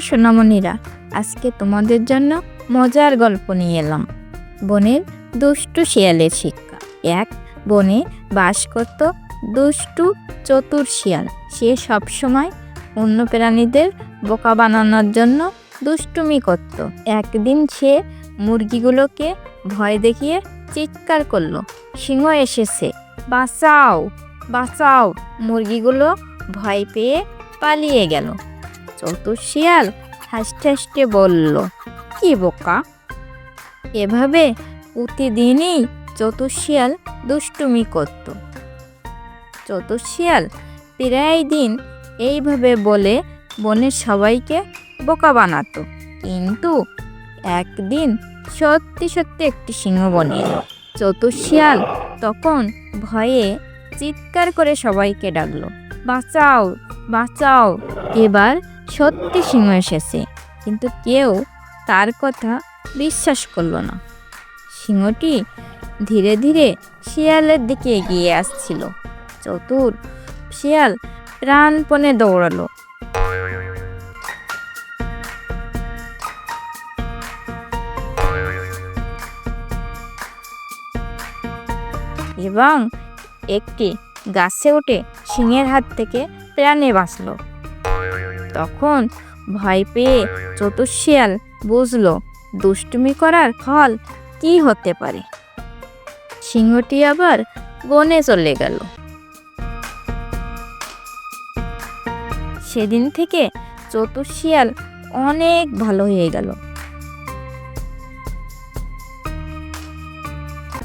সোনামণিরা, আজকে তোমাদের জন্য মজার গল্প নিয়ে এলাম। বনের দুষ্টু শিয়ালের শিক্ষা। এক, বনে বাস করত দুষ্টু চতুর শিয়াল। সে সবসময় অন্য প্রাণীদের বোকা বানানোর জন্য দুষ্টুমি করত। একদিন সে মুরগিগুলোকে ভয় দেখিয়ে চিৎকার করল, সিংহ এসেছে, বাঁচাও বাঁচাও। মুরগিগুলো ভয় পেয়ে পালিয়ে গেল। চতুর শিয়াল হাসতে হাসতে বলল, কি বোকা? এভাবে প্রতিদিনই চতুর শিয়াল দুষ্টুমি করত। চতুর শিয়াল প্রায় দিন এইভাবে বলে বনের সবাইকে বোকা বানাতো। কিন্তু একদিন সত্যি সত্যি একটি সিংহ বনে এলো। চতুর শিয়াল তখন ভয়ে চিৎকার করে সবাইকে ডাকলো, বাঁচাও বাঁচাও। এবার সত্যি সিংহ এসেছে, কিন্তু কেউ তার কথা বিশ্বাস করল না। সিংহটি ধীরে ধীরে শিয়ালের দিকে এগিয়ে আসছিল। চতুর শিয়াল প্রাণপণে দৌড়ালো। এবং একটি গাছে উঠে সিংহের হাত থেকে প্রাণে বাঁচল। তখন ভয় পেয়ে চতুর্শিয়াল বুঝলো, দুষ্টুমি করার ফল কি হতে পারে? সিংহটি আবার বনে চলে গেল। সেদিন থেকে চতুর্শিয়াল অনেক ভালো হয়ে গেল।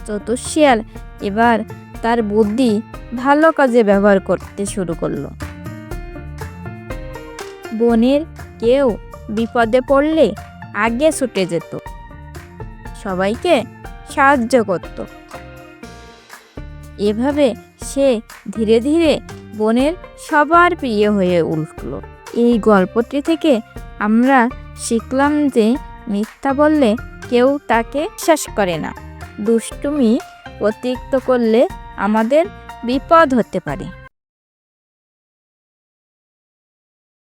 চতুর্শিয়াল এবার তার বুদ্ধি ভালো কাজে ব্যবহার করতে শুরু করল। বনের কেউ বিপদে পড়লে আগে ছুটে যেত। সবাইকে সাহায্য করত। এভাবে সে ধীরে ধীরে বনের সবার প্রিয় হয়ে উঠল। এই গল্পটি থেকে আমরা শিখলাম যে মিথ্যা বললে কেউ তাকে বিশ্বাস করে না। দুষ্টুমি অতিরিক্ত করলে আমাদের বিপদ হতে পারে।